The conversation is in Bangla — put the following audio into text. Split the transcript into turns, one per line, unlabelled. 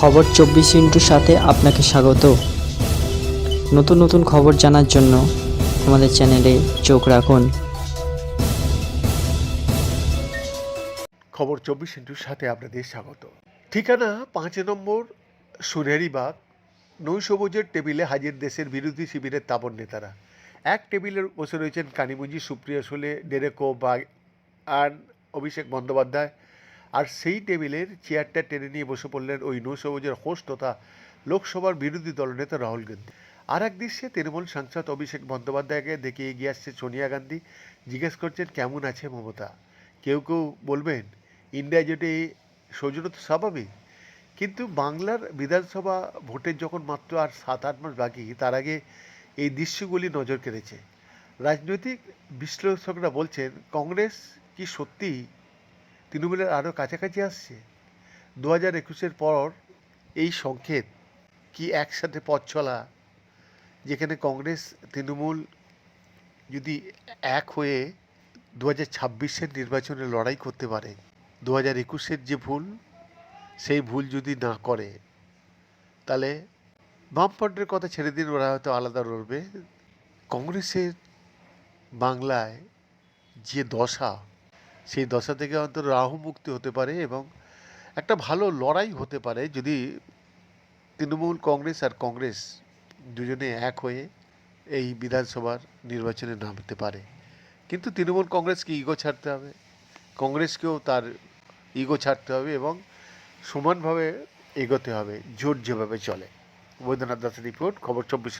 খবর চব্বিশ ইন্টুর সাথে আপনাকে স্বাগত। নতুন নতুন খবর জানার জন্য আমাদের চ্যানেলে চোখ রাখুন।
খবর চব্বিশ ইন্টুর সাথে আপনাদের স্বাগত। ঠিকানা পাঁচ নম্বর সুনেরিবাগ নৈশভোজের টেবিলে হাজির দেশের বিরোধী শিবিরের তাবর নেতারা। এক টেবিলের বসে রয়েছেন কানিমুঞ্জি সুপ্রিয়া সোলে, ডেরেকো বা আর অভিষেক বন্দ্যোপাধ্যায়। আর সেই টেবিলের চেয়ারটা টেনে নিয়ে বসে পড়লেন ওই নৈশভোজের হোস্ট তথা লোকসভার বিরোধী দলনেতা রাহুল গান্ধী। আর এক দৃশ্যে তৃণমূল সাংসদ অভিষেক বন্দ্যোপাধ্যায়কে দেখে এগিয়ে আসছে সোনিয়া গান্ধী। জিজ্ঞেস করছেন, কেমন আছে মমতা? কেউ কেউ বলবেন, ইন্ডিয়া জোটে সৌজন্য তো স্বাভাবিক। কিন্তু বাংলার বিধানসভা ভোটের যখন মাত্র আর সাত আট মাস বাকি, তার আগে এই দৃশ্যগুলি নজর কেড়েছে। রাজনৈতিক বিশ্লেষকরা বলছেন, কংগ্রেস কি সত্যি তৃণমূলের আরও কাছাকাছি আসছে। দু হাজার একুশের পর এই সংকেত কি একসাথে পথ চলা, যেখানে কংগ্রেস, তৃণমূল যদি এক হয়ে দু হাজার ছাব্বিশের নির্বাচনে লড়াই করতে পারে দু হাজার একুশের যে ভুল, সেই ভুল যদি না করে, তাহলে বামফ্রন্টের কথা ছেড়ে দিন, ওরা হয়তো আলাদা লড়বে। কংগ্রেসের বাংলায় যে দশা সেই দশা থেকে অন্তত রাহু মুক্তি হতে পারে এবং একটা ভালো লড়াই হতে পারে যদি তৃণমূল কংগ্রেস আর কংগ্রেস দুজনে এক হয়ে এই বিধানসভার নির্বাচনে নামতে পারে। কিন্তু তৃণমূল কংগ্রেসকে ইগো ছাড়তে হবে, কংগ্রেসকেও তার ইগো ছাড়তে হবে এবং সমানভাবে এগোতে হবে জোট যেভাবে চলে। বৈদ্যনাথ দাসের রিপোর্ট, খবর চব্বিশ